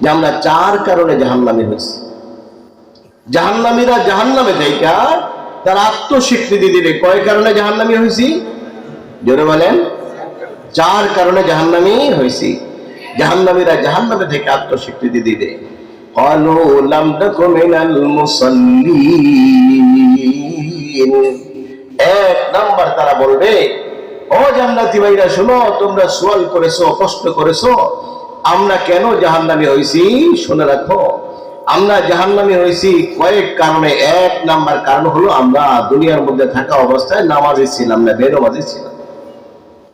যে আমরা চার কারণে জাহান্নামী হয়েছি জাহান্নামীরা জাহান্নামে যাইকা তার আত্মস্বীকৃতি দিলে কয় কারণে জাহান্নামী হয়েছি জোরে বলেন চার কারণে জাহান্নামী হয়েছি জাহান্নামীরা জাহান্নামে থেকে আত্মস্বীকৃতি দিবে قالوا لم نك من المصلين এক নাম্বার তারা বলবে ও জান্নাতি ভাইরা শোনো তোমরা সোয়াল করেছো কষ্ট করেছো আমরা কেন জাহান্নামী হয়েছি শুনে রাখো। আমরা জাহান্নামী হয়েছি কয়েক কারণে। এক নাম্বার কারণ হলো আমরা দুনিয়ার মধ্যে থাকা অবস্থায় নামাজি ছিলাম না বেরোমাজি ছিলাম।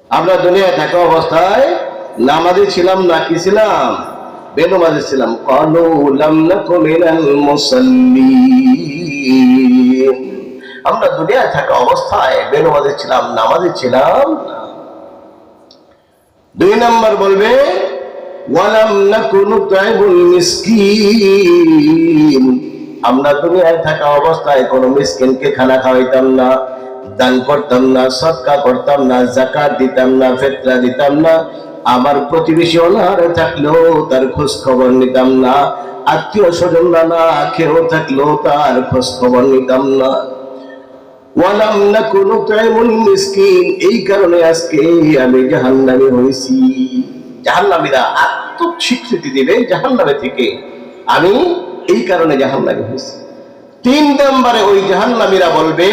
আমরা দুনিয়ায় থাকা অবস্থায় নামাজি ছিলাম না, কি ছিলাম? বেনমাজি ছিলাম। আমরা দুনিয়ায় থাকা অবস্থায় বেনমাজি ছিলাম, নামাজি ছিলাম দুই নম্বর বলবে ওয়ালাম নাকু নুতাইবুল মিসকিন। আমরা দুনিয়ায় থাকা অবস্থায় কোন মিসকিনকে খানা খাওয়াইতাম না, দান করতাম না সৎকা করতাম না জাকাত দিতাম না, ফেতরা দিতাম না। আমার প্রতিবেশী অনাহারে থাকলেও তার খোঁজ খবর নিতাম না। আত্মীয় স্বজনরা না খেয়েও থাকলেও তার খোঁজ খবর নিতাম না। ওয়ালাম তাইমুল মিসকিন, এই কারণে আজকে আমি জাহান্নামী হয়েছি। জাহান্নামীরা আত্মক স্বীকৃতি দিবে জাহান্নামে থেকে। আমি এই কারণে হয়েছি। তিন নম্বরে ওই জাহান্নামীরা বলবে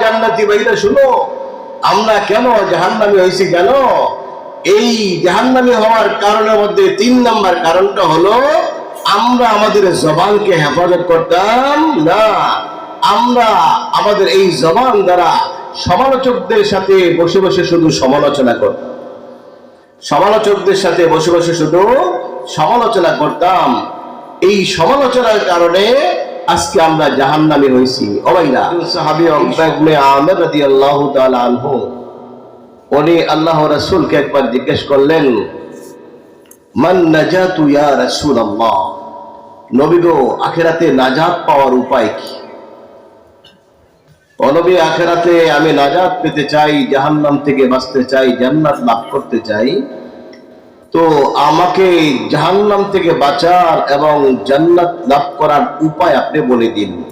জান্নাতি ভাইরা, শুনো, আমরা কেন জাহান্নামি হয়েছি কেন? এই জাহান্নামি হওয়ার কারণের মধ্যে তিন নম্বর কারণটা হলো আমরা আমাদের জবানকে হেফাজত করতাম? না। আমরা আমাদের এই জবান দ্বারা সমালোচকদের সাথে বসে বসে শুধু সমালোচনা করতাম। সমালোচকদের সাথে বসে বসে শুধু সমালোচনা করতাম। এই সমালোচনার কারণে আজকে আমরা হয়েছি। সাহাবী রাদিয়াল্লাহু তাআলা আনহু উনি আল্লাহ রাসূলকে একবার জিজ্ঞেস করলেন আখিরাতে নাজাত পাওয়ার উপায় কি? অনবী আখেরাতে আমি নাজাত পেতে চাই, জাহান্নাম থেকে বাঁচতে চাই, জান্নাত লাভ করতে চাই, তো আমাকে জাহান্নাম থেকে বাঁচার এবং জান্নাত লাভ করার উপায় আপনি বলে দিন।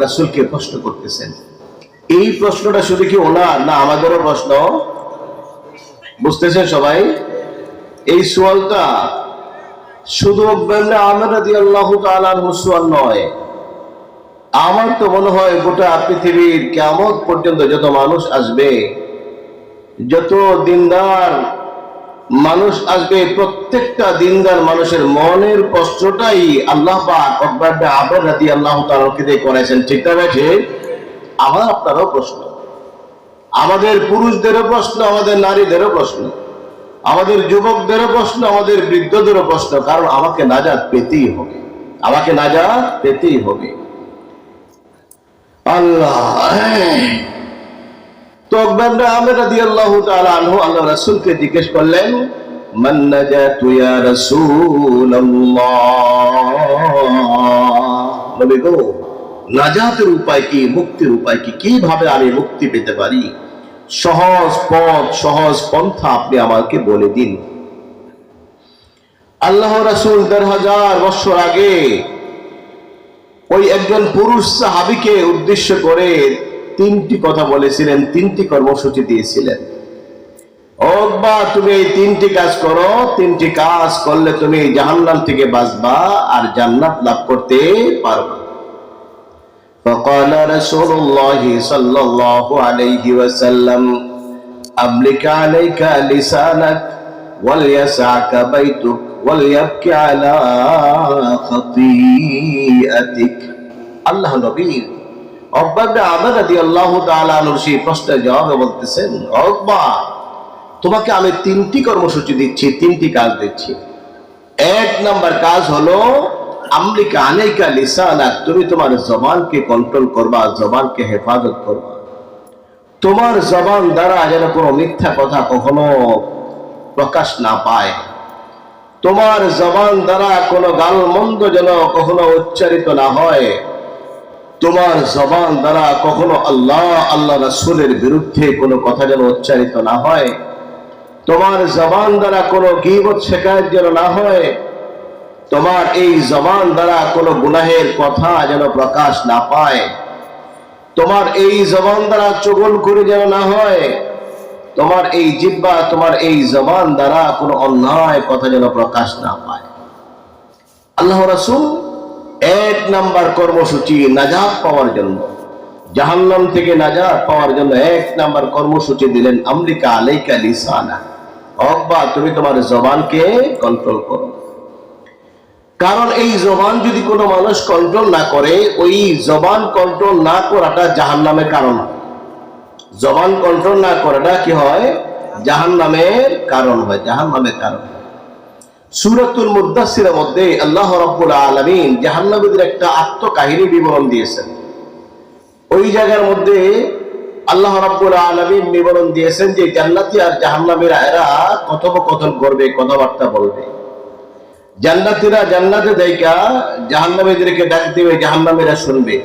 রাসূলকে প্রশ্ন করতেছেন। এই প্রশ্নটা শুধু কি ওনার না আমাদেরও প্রশ্ন? বুঝতেছেন সবাই? এই সোয়ালটা শুধু মুসওয়াল নয়। আমার তো মনে হয় গোটা পৃথিবীর কেমন পর্যন্ত যত মানুষ আসবে, যত দিনদার মানুষ আসবে, প্রত্যেকটা দিনদার মানুষের মনের কষ্টটাই আল্লাহ আবার রাদি আল্লাহ তালকে দিয়ে করেছেন ঠিক না ঠিক? আমার আপনারও প্রশ্ন। আমাদের পুরুষদেরও প্রশ্ন, আমাদের নারীদেরও প্রশ্ন। আমাদের যুবকদেরও প্রশ্ন, আমাদের বৃদ্ধদেরও প্রশ্ন, কারণ আমাকে নাজাত পেতেই হবে। আমাকে নাজাত পেতেই হবে। আল্লাহ রাসূলকে জিজ্ঞেস করলেন নাজাতের উপায় কি, মুক্তির উপায় কি, কীভাবে আমি মুক্তি পেতে পারি? সহজ পথ, সহজ পন্থা আপনি আমাকে বলে দিন। আল্লাহ রাসুল দেড় হাজার বছর আগে ওই একজন পুরুষ সাহাবিকে উদ্দেশ্য করে তিনটি কথা বলেছিলেন, তিনটি কর্মসূচি দিয়েছিলেন। অকবা তুমি এই তিনটি কাজ করো, তিনটি কাজ করলে তুমি জাহান্নাম থেকে বাঁচবা আর জান্নাত লাভ করতে পারবা। فقال رسول الله صلى الله عليه وسلم أملك عليك لسانك وليسعك بيتك وليبكي على خطيئتك আল্লাহ নবীর অব্বাবনে আমের রাদি আল্লাহ তালানুর সেই প্রশ্নের জবাবে বলতেছেন অব্বা তোমাকে আমি তিনটি কর্মসূচি দিচ্ছি তিনটি কাজ দিচ্ছি এক নাম্বার কাজ হলো আমলিকা আনাইকা লিসানাক তুমি তোমার জবানকে কন্ট্রোল করবা, জবানকে হেফাজত করবা। তোমার জবান দ্বারা যেন কোনো মিথ্যা কথা কখনো প্রকাশ না পায়। তোমার জবান দ্বারা কোনো গাল মন্দ যেন কখনো উচ্চারিত না হয়। তোমার জবান দ্বারা কখনো আল্লাহ আল্লাহ রাসূলের বিরুদ্ধে কোনো কথা যেন উচ্চারিত না হয়। তোমার জবান দ্বারা কোনো গীবত শেখায়ত যেন না হয়। তোমার এই জবান দ্বারা কোনো গুনাহের কথা যেন প্রকাশ না পায়। তোমার এই জবান দ্বারা চগল করে যেন না হয়। তোমার এই জিব্বা, তোমার এই জবান দ্বারা কোনো অন্যায় কথা যেন প্রকাশ না পায়। আল্লাহ রাসূল এক নাম্বার কর্মসূচি নাজাত পাওয়ার জন্য, জাহান্নাম থেকে নাজাত পাওয়ার জন্য এক নাম্বার কর্মসূচি দিলেন আমরিকা আলাইকা লিসানা। অকবা, তুমি তোমার জবানকে কন্ট্রোল করো। কারণ এই জবান যদি কোনো মানুষ কন্ট্রোল না করে, ওই জবান কন্ট্রোল না করাটা জাহান্নামের কারণ। জবান কন্ট্রোল না করাটা কি হয়? জাহান্নামের কারণ হয়, জাহান্নামের কারণ। হয়। সুরাতুল মুদাসসিরের মধ্যে আল্লাহ রাব্বুল আলামিন জাহান্নামীদের একটা আত্মকাহিনী বিবরণ দিয়েছেন। ওই জায়গার মধ্যে আল্লাহ রাব্বুল আলামিন বিবরণ দিয়েছেন যে জান্নাতি আর জাহান্নামীরা এরা কথোপকথন করবে, কথাবার্তা বলবে। জান্নাতীরা জান্নাতে দেয়কা জাহান্নামীদেরকে ডাক দিবে, জাহান্নামীরা শুনবে।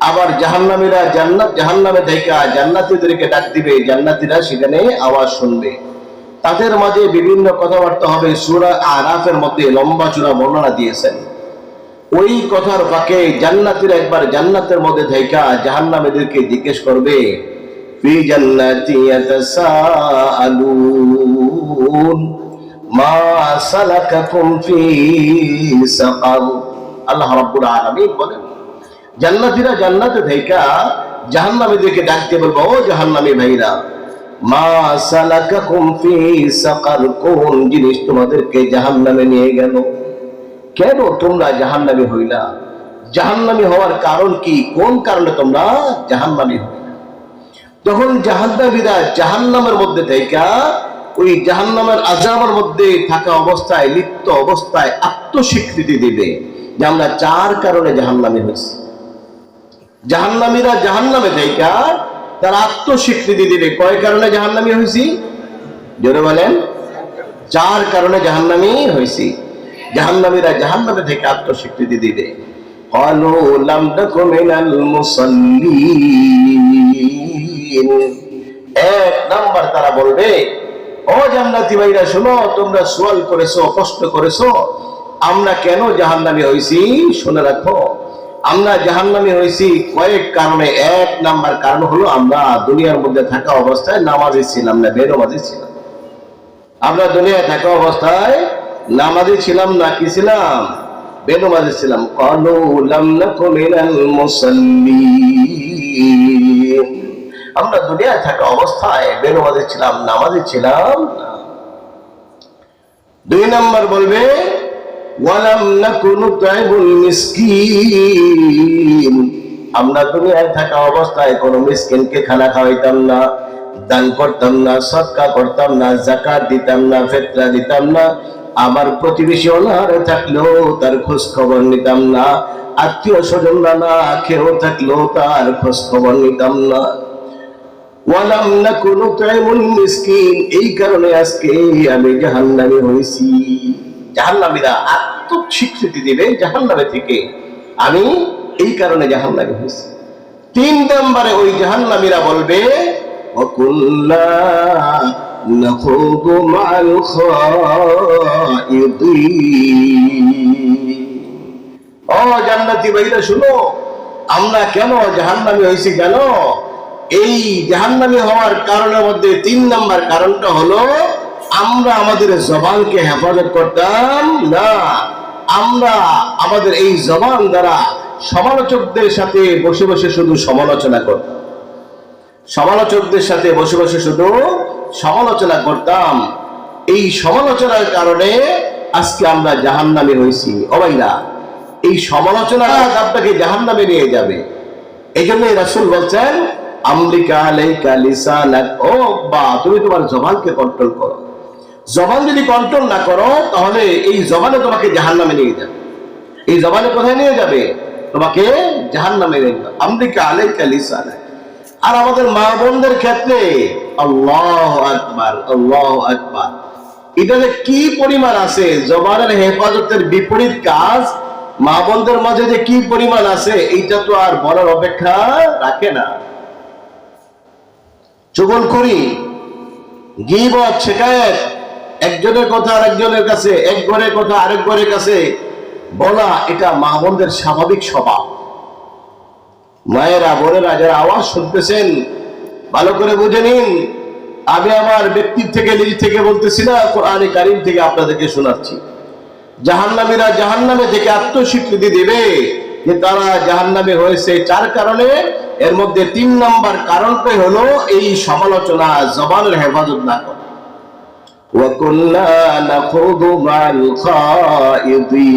আবার জাহান্নামীরা জান্নাত জাহান্নামে দেয়কা জান্নাতীদেরকে ডাক দিবে, জান্নাতীরা সেখানে আওয়াজ শুনবে। তাদের মাঝে বিভিন্ন কথাবার্তা হবে, সুরা আরাফের মধ্যে লম্বা চূড়া বর্ণনা দিয়েছেন। ওই কথার ফাঁকে জান্নাতীরা একবার জান্নাতের মধ্যে থেকে জাহান্নামীদেরকে জিজ্ঞেস করবে জান্নাতি মা জাহান্নামী ভাইরা, মা কোন জিনিস তোমাদেরকে জাহান্নামে নিয়ে গেল? কেন তোমরা জাহান্নামী হইলা? জাহান্নামী হওয়ার কারণ কি? কোন কারণে তোমরা জাহান্নামী হইলা? তখন জাহান্নামীরা জাহান্নামের মধ্যে থেকে ওই জাহান্নামের আজাবের মধ্যে থাকা অবস্থায় লিপ্ত অবস্থায় আত্মস্বীকৃতি দিবে যে আমরা চার কারণে জাহান্নামী হয়েছি জাহান্নামীরা জাহান্নামে থেকে তার আত্মস্বীকৃতি দিবে কয় কারণে জাহান্নামী হয়েছি জোরে বলেন চার কারণে জাহান্নামী হয়েছি জাহান্নামীরা জাহান্নামে থেকে আত্মস্বীকৃতি দিবে قالوا لم نك من المصلين এক নাম্বার তারা বলবে ও জান্নাতি ভাইরা, শোনো, তোমরা সোয়াল করেছ, কষ্ট করেছ। আমরা কেন জাহান্নামী হয়েছি শুনে রাখো। আমরা জাহান্নামী হয়েছি কয়েক কারণে। এক নাম্বার কারণ হলো আমরা দুনিয়ার মধ্যে থাকা অবস্থায় নামাজি ছিলাম না বেরোমাজি ছিলাম। আমরা দুনিয়ায় থাকা অবস্থায় নামাজি ছিলাম না, কি ছিলাম? বেনমাজি ছিলাম। কালু লাম নাকু মিনাল মুসাল্লিন। আমরা দুনিয়ায় থাকা অবস্থায় বেনমাজি ছিলাম, নামাজি ছিলাম। দুই নম্বর বলবে আমরা দুনিয়ায় থাকা অবস্থায় কোন মিসকিনকে খানা খাওয়াইতাম না, দান করতাম না সৎকা করতাম না জাকাত দিতাম না, ফেতরা দিতাম না। আমার প্রতিবেশী অনার থাকলেও তার খোঁজ খবর নিতাম না। আত্মীয় স্বজনরা না খেয়েও থাকলেও তার খোঁজ খবর নিতাম না। ওয়ালাম নাকু নুতঈমুল মিসকিন, এই কারণে আজকে আমি জাহান্নামী হয়েছি। জাহান্নামীরা আত্ম স্বীকৃতি দিবে জাহান্নামে থেকে। আমি এই কারণে জাহান্নামী হয়েছি। তিন নম্বরে ওই জাহান্নামীরা বলবে ওয়াকুল্লা নাখুদু মাআল খাইদিন ও জান্নাতি ভাইরা, শুনো, আমরা কেন জাহান্নামী হয়েছি কেন? এই জাহান্নামী হওয়ার কারণের মধ্যে তিন নাম্বার কারণটা হলো, আমরা আমাদের জবানকে হেফাজত করতাম না। আমরা আমাদের এই জবান দ্বারা সমালোচকদের সাথে বসে বসে শুধু সমালোচনা করতাম। সমালোচকদের সাথে বসে বসে শুধু সমালোচনা করতাম। এই সমালোচনার কারণে আজকে আমরা জাহান্নামে হয়েছি। অবাইরা এই সমালোচনা আপনাকে জাহান্নামে নিয়ে যাবে। এই জন্যই রাসুল বলছেন আমরিকা আলাইকা লিসানাক। ও বা তুমি তোমার জবানকে কন্ট্রোল করো। জবান যদি কন্ট্রোল না করো, তাহলে এই জবানে তোমাকে নিয়ে যাবে। এই জবানে কোথায় নিয়ে যাবে? তোমাকে নিয়ে যাবে। আলাইকা আর আমাদের মা বোনদের ক্ষেত্রে আল্লাহ আকবার আল্লাহ আকবার। এটাতে কি পরিমাণ আছে? জবানের হেফাজতের বিপরীত কাজ মা বোনদের মাঝে যে কি পরিমাণ আছে, এইটা তো আর বলার অপেক্ষা রাখে না। চুগল করি, গিবত একজনের কথা আরেকজনের কাছে, এক ঘরের কথা আরেক ঘরের কাছে, বলা এটা মা বোনদের স্বাভাবিক স্বভাব। মায়েরা, বোনেরা যারা আওয়াজ শুনতেছেন, ভালো করে বুঝে নিন। আমি আমার ব্যক্তির থেকে নিজ থেকে বলতেছি না, কোরআনে কারিম থেকে আপনাদেরকে শোনাচ্ছি। জাহান্নামীরা জাহান্নামে থেকে আত্মস্বীকৃতি দেবে যে তারা জাহান্নামে হয়েছে চার কারণে এর মধ্যে তিন নম্বর কারণটাই হলো এই সমালোচনা জবানের হেফাজত না করা وكنا نخوض مع الخائضين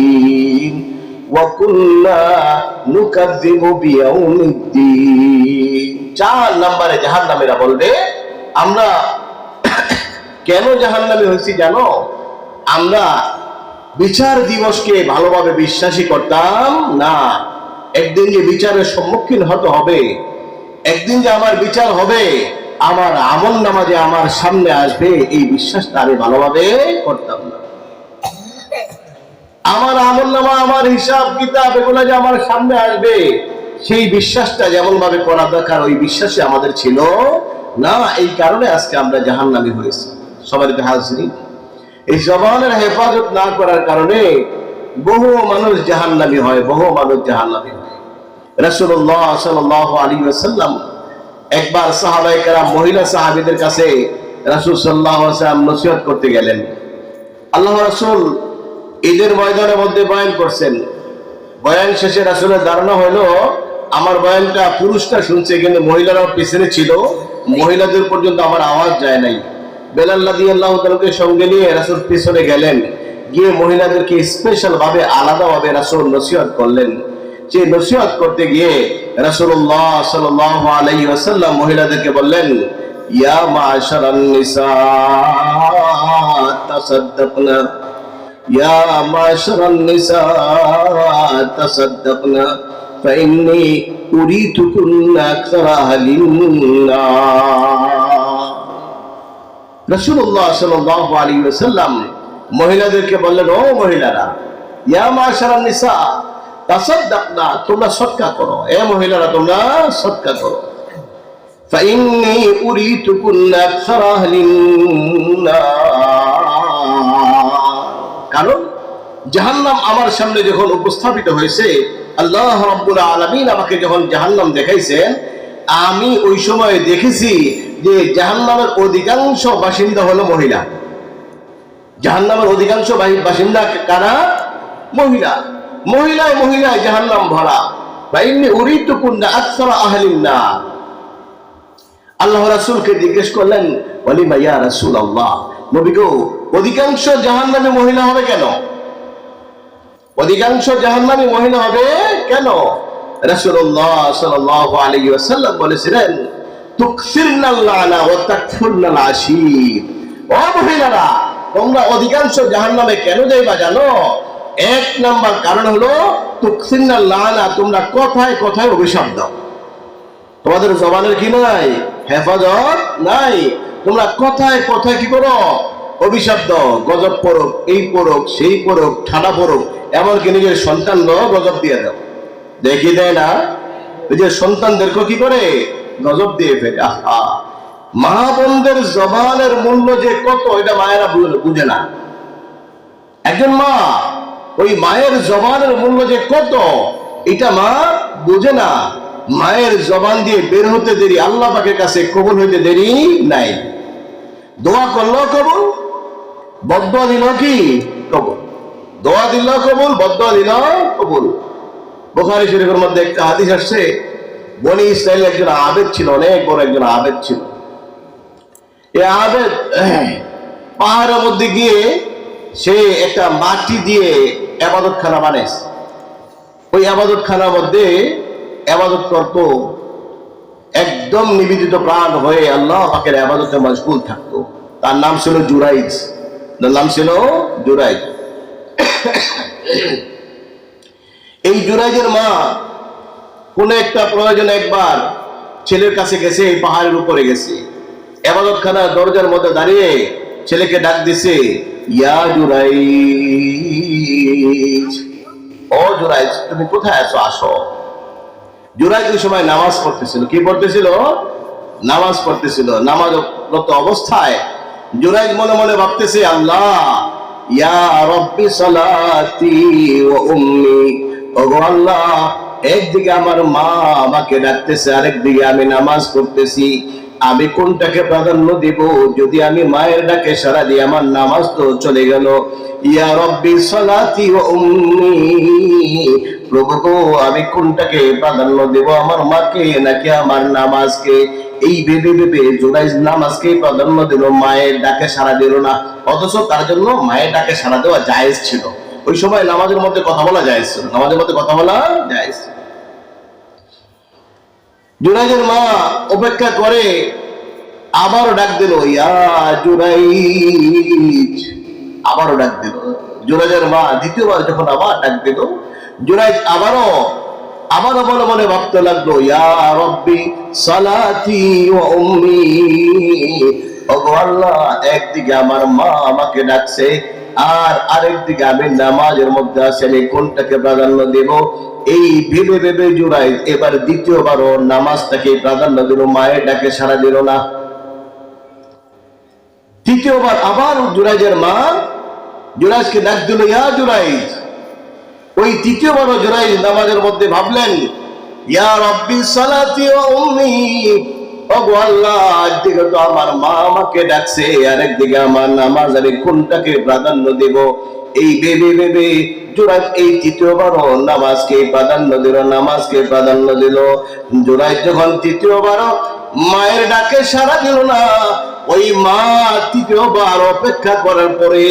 وكنا نكذب بيوم الدين চার নম্বরে জাহান্নামীরা বলবে আমরা কেন জাহান্নামী হয়েছি জানো আমরা বিচার দিবসকে ভালোভাবে বিশ্বাসী করতাম না একদিন যে বিচারের সম্মুখীন হতে হবে, একদিন যে আমার বিচার হবে, আমার আমল নামা যে আমার সামনে আসবে, এই বিশ্বাসটা আমি ভালোভাবে করতাম না। আমার আমল নামা, আমার হিসাব কিতাব, এগুলো যে আমার সামনে আসবে, সেই বিশ্বাসটা যেমন ভাবে করা দরকার, ওই বিশ্বাসে আমাদের ছিল না। এই কারণে আজকে আমরা জাহান্নামী হয়েছি। সবাই হাজরি? এই জবানের হেফাজত না করার কারণে বহু মানুষ জাহান্নামী হয়, বহু মানুষ জাহান্নামী হয়। রাসূলুল্লাহ সাল্লাল্লাহু আলাইহি ওয়াসাল্লাম একবার সাহাবায়ে মহিলা সাহাবীদের কাছে রাসূল সাল্লাল্লাহু আলাইহি ওয়াসাল্লাম নসিহত করতে গেলেন। আল্লাহ রাসূল ঈদের ময়দানের মধ্যে বয়ান করছেন। বয়ান শেষে রাসূলের ধারণা হলো, আমার বয়ানটা পুরুষটা শুনছে, কিন্তু মহিলারাও পিছনে ছিল। মহিলাদের পর্যন্ত আমার আওয়াজ যায় নাই। বেলাল রাদিয়াল্লাহু তাআলাকে সঙ্গে নিয়ে রাসূল পিছনে গেলেন। গিয়ে মহিলাদেরকে স্পেশাল ভাবে আলাদা ভাবে রাসূল নসিহত করলেন। যে নসিহত করতে গিয়ে রাসূলুল্লাহ সাল্লাল্লাহু আলাইহি ওয়াসাল্লাম মহিলাদেরকে বললেন ইয়া মাশারান নিসা তাসাদ্দাকনা ইয়া মাশারান নিসা তাসাদ্দাকনা فإني أريتكن أكثر أهل النار রসুল্লাহ সাল্লাহ আলী সাল্লাম মহিলাদেরকে বললেন ও মহিলারা ইয়া মাশারান নিসা তাসাদ্দাকনা তোমরা সৎকা করো এ মহিলারা তোমরা সৎকা করো فإني أريتكن أكثر أهل النار কারণ জাহান্নাম আমার সামনে যখন উপস্থাপিত হয়েছে আল্লাহ রাব্বুল আলামিন আমাকে যখন জাহান্নাম দেখাইছেন আমি ওই সময় দেখেছি যে জাহান্নামের অধিকাংশ বাসিন্দা হলো মহিলা জাহান্নামের অধিকাংশ বাহি- বাসিন্দা কারা মহিলা মহিলায় মহিলায় জাহান্নাম ভরা। বাইনি উরিতু কুন্না আকসারা আহলিন নার। আল্লাহ রাসূলকে জিজ্ঞেস করলেন বলি ভাইয়া রাসূল আল্লাহ নবী গো, অধিকাংশ জাহান্নামে মহিলা হবে কেন? অধিকাংশ জাহান্নামী মহিলা হবে কেন? রাসূলুল্লাহ সাল্লাল্লাহু আলাইহি ওয়াসাল্লাম বলেছিলেন তুকসিরনাল লানা ওয়া আশীর ও মহিলারা, তোমরা অধিকাংশ জাহান্নামে কেন যাইবা জানো? এক নাম্বার কারণ হলো তুকসিরনাল লানা তোমরা কথায় কথায় অভিশাপ দাও। তোমাদের জবানের কি নাই? হেফাজত নাই। তোমরা কথায় কথায় কি করো? অভিশাপ দাও। গজব পড়ুক, এই পড়ুক, সেই পড়ুক, ঠাডা পড়ুক, এমনকি নিজের সন্তানরাও গজব দিয়ে দাও। দেখি দেয় না? নিজের সন্তানদেরকে কি করে? গজব দিয়ে ফেলে। আহা! মা বোনদের জবানের মূল্য যে কত, এটা মায়েরা বুঝে না। একজন মা ওই মায়ের জবানের মূল্য যে কত, এটা মা বুঝে না। মায়ের জবান দিয়ে বের হতে দেরি, আল্লাহ পাকের কাছে কবুল হইতে দেরি নাই। দোয়া করল কবুল বদয়া দিল কি? কবুল। দোয়া দিল কবুল বদ্ধ দিল কবুল। বোখারি শরীফের মধ্যে একটা হাদিস আসছে, বনি ইসরায়েল একজন আবেদ ছিল, অনেক বড় একজন আবেদ ছিল। এই আবেদ, পাহাড়ের মধ্যে গিয়ে সে একটা মাটি দিয়ে আবাদত খানা বানাইছে। ওই আবাদত খানার মধ্যে আবাদত করত একদম নিবেদিত প্রাণ হয়ে আল্লাহ পাকের আবাদতে মশগুল থাকতো। তার নাম ছিল জুরাইজ তার নাম ছিল জুরাইজ এই জুরাইজের মা কোন একটা প্রয়োজনে একবার ছেলের কাছে গেছে, এই পাহাড়ের উপরে গেছে। এবাদত খানার দরজার মধ্যে দাঁড়িয়ে ছেলেকে ডাক দিছে, ইয়া জুরাইজ। ও জুরাইজ, তুমি কোথায় আছো? আসো। জুরাইজ ওই সময় নামাজ পড়তেছিল। কি পড়তেছিল? নামাজ পড়তেছিল। নামাজরত অবস্থায় জুরাইজ মনে মনে ভাবতেছে, আল্লাহ, ইয়া রব্বি সালাতি ওয়া উম্মি। ওগো আল্লাহ, একদিকে আমার মা আমাকে ডাকতেছে, আরেকদিকে আমি নামাজ পড়তেছি। আমি কোনটাকে প্রাধান্য দিব? যদি আমি মায়ের ডাকে সারা দিই, আমার নামাজ তো চলে গেল। ইয়া রব্বি প্রভু আমি কোনটাকে প্রাধান্য দেব? আমার মাকে নাকি আমার নামাজকে? এই ভেবে ভেবে জোরাইজ নামাজকে প্রাধান্য দিল, মায়ের ডাকে সারা দিল না। অথচ তার জন্য মায়ের ডাকে সারা দেওয়া জায়েজ ছিল। ওই সময় নামাজের মধ্যে কথা বলা জায়েজ ছিল। নামাজের মধ্যে কথা বলা জায়েজ ছিল। জুরাইজের মা অপেক্ষা করে, আবারও ডাক দিল আবারও ডাক দিল। জুরাইজের মা দ্বিতীয়বার যখন আবার ডাক দিল জুরাইজ আবারও আবারও মনে মনে ভাবতে লাগল, ইয়া রব্বি সালাতি ওয়া উম্মি একদিকে আমার মা আমাকে ডাকছে, আর আরেকদিকে আমি নামাজের মধ্যে আছি, আমি কোনটাকে প্রাধান্য দেব? এই ভেবে ভেবে জুড়াই এবার দ্বিতীয়বারও নামাজটাকে প্রাধান্য দিল, মায়ের ডাকে সারা দিল না। তৃতীয়বার আবার জুরাইজের মা, জুরাইজকে ডাক দিল, ইয়া জুরাইজ। ওই তৃতীয়বারও জুরাইজ নামাজের মধ্যে ভাবলেন, ইয়া রব্বি সালাতি ওয়া উম্মি ওগো আল্লাহ, একদিকে তো আমার মা আমাকে ডাকছে আর একদিকে আমার নামাজ আমি কোনটাকে প্রাধান্য দেব? এই ভেবে ভেবে জোরাই এই তৃতীয়বারও নামাজকে প্রাধান্য দিল, নামাজকে প্রাধান্য দিল। জোরাই যখন তৃতীয়বারও মায়ের ডাকে সারা দিল না, ওই মা তৃতীয়বার অপেক্ষা করার পরে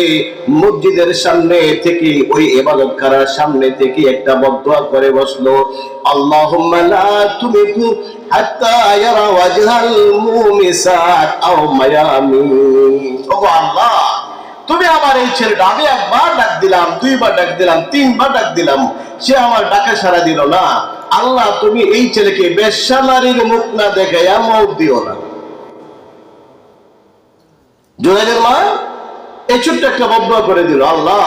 মসজিদের সামনে থেকে, ওই এবাদত করার সামনে থেকে একটা বদুয়া করে বসল, আল্লাহুম্মা লা তুমিতু হাত্তা মায়ামি। ওগো আল্লাহ! তুমি আমার এই ছেলেটা, আমি একবার ডাক দিলাম, দুইবার ডাক দিলাম, তিনবার ডাক দিলাম। সে আমার ডাকে সারা দিল, না, আল্লাহ, তুমি এই ছেলেকে বেশ্যা নারীর মুখ না দেখাইয়া মত দিও না। জোরাইদের মা, এই একটা বদয়া করে দিল, আল্লাহ,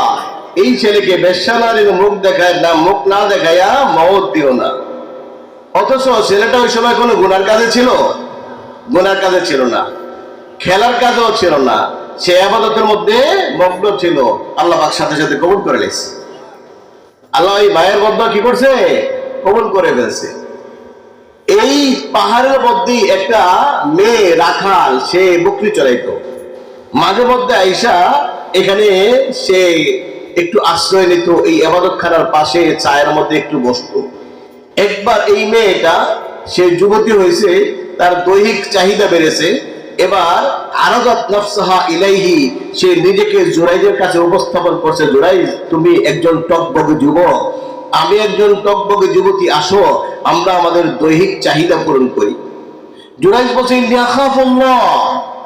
এই ছেলেকে বেশ্যা মুখ দেখায় না, মুখ না দেখাইয়া মত দিও না। অথচ ছেলেটা ওই সময় কোনো গুনার কাজে ছিল? গুনার কাজে ছিল না। খেলার কাজও ছিল না। সে আবাদতের মধ্যে মগ্ন ছিল। আল্লাহ সাথে সাথে কবুল করে লেছে আল্লাহ এই মায়ের বদয়া কি করছে? কবুল করে ফেলছে। এই পাহাড়ের মধ্যে একটা মেয়ে রাখাল, সে বকরি চড়াইতো। মাঝে মধ্যে আইসা এখানে সে একটু আশ্রয় নিত, এই আবাদত খানার পাশে চায়ের মধ্যে একটু বসতো। একবার এই মেয়েটা, সে যুবতী হয়েছে, তার দৈহিক চাহিদা বেড়েছে। এবার আরাজাত নফসাহা ইলাইহি, সে নিজেকে জোরাইজের কাছে উপস্থাপন করছে জোরাইজ তুমি একজন টকবগে যুবক, আমি একজন টকবগে যুবতী, আসো, আমরা আমাদের দৈহিক চাহিদা পূরণ করি। জুরাইজ বলছে ইন্ডিয়া খাফুল্লাহ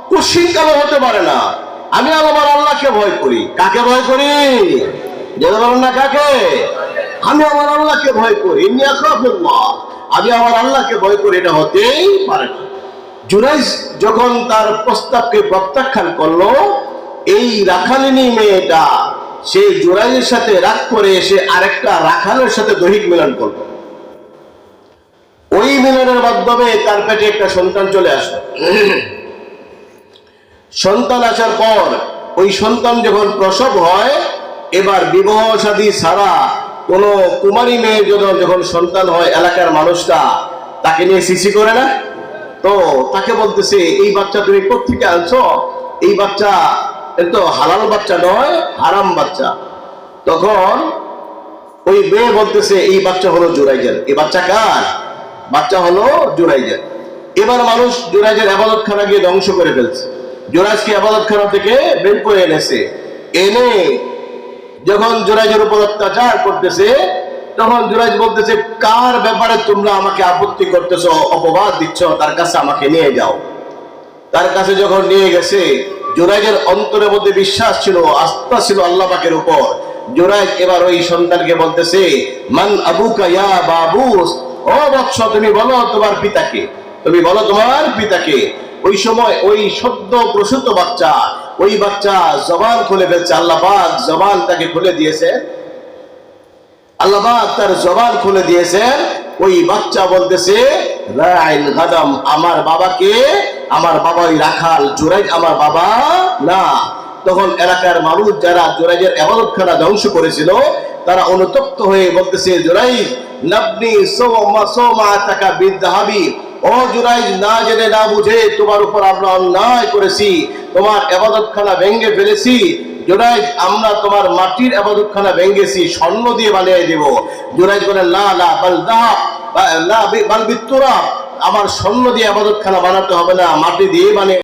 কুশিন কালো হতে পারে না, আমি আমার আল্লাহকে ভয় করি। কাকে ভয় করি? যেতে পারেন না কাকে? আমি আমার আল্লাহকে ভয় করি। ইন্ডিয়া খাফুল্লাহ আমি আমার আল্লাহকে ভয় করি, এটা হতেই পারে না। জুরাইজ যখন তার প্রস্তাবকে প্রত্যাখ্যান করল, এই রাখালিনী মেয়েটা, সে জুরাইজের সাথে রাগ করে এসে আরেকটা রাখালের সাথে দৈহিক মিলন করল। ওই মিলনের মাধ্যমে তার পেটে একটা সন্তান চলে আসলো। সন্তান আসার পর ওই সন্তান যখন প্রসব হয়, এবার বিবাহ সাদী ছাড়া কোনো কুমারী মেয়ের জন্য যখন সন্তান হয়, এলাকার মানুষরা তাকে নিয়ে সিসি করে না? তো তাকে বলতেছে, এই বাচ্চা তুমি কোথেকে আনছো? এই বাচ্চা তো হালাল বাচ্চা নয়, হারাম বাচ্চা। তখন ওই মেয়ে বলতেছে, এই বাচ্চা হলো জোরাইজের এই বাচ্চা কার? বাচ্চা হলো জোরাইজের এবার মানুষ জোরাইজের আবাদত খানা গিয়ে ধ্বংস করে ফেলছে। জোরাইজকে আবাদত খানা থেকে বের করে এনেছে। এনে যখন জোরাইজের উপর অত্যাচার করতেছে তখন জোরাইজ বলতেছে, কার ব্যাপারে তোমরা আমাকে আপত্তি করতেছো? অপবাদ দিচ্ছ? তার কাছে আমাকে নিয়ে যাও। তার কাছে যখন নিয়ে গেছে জোরাইজের অন্তরের মধ্যে বিশ্বাস ছিল, আস্থা ছিল আল্লাহ পাকের উপর। জোরাইজ এবার ওই সন্তানকে বলতেছে, মান আবুকা ইয়া বাবুস? ও বৎস, তুমি বলো তোমার পিতাকে। তুমি বলো তোমার পিতাকে। ওই সময় ওই সদ্য প্রসূত বাচ্চা, ওই বাচ্চা জবান খুলে ফেলছে আল্লাহ পাক জবান তাকে খুলে দিয়েছে আল্লাহ তার জবান খুলে দিয়েছেন। ওই বাচ্চা বলতেছে গাদাম, আমার বাবাকে, আমার বাবাই রাখাল জোরাই আমার বাবা না। তখন এলাকার মানুষ যারা জোরাইয়ের এবাদতখানা ধ্বংস করেছিল, তারা অনুতপ্ত হয়ে বলতেছে জোরাই নাবনি সোমা সোমা টাকা বিদ্যাহাবি ও জুরাই না জেনে না বুঝে তোমার উপর আমরা অন্যায় করেছি, তোমার এবাদতখানা ভেঙে ফেলেছি। জুরাইজ আমরা তোমার মাটির আবাদতখানা ভেঙ্গেছি স্বর্ণ দিয়ে বানিয়ে দেব। জোরাইজ বলে, লা বাল দাহা, বা- না বি- বাল বিত্তুরা, আমার স্বর্ণ দিয়ে আবাদতখানা বানাতে হবে না, মাটি দিয়ে বানিয়ে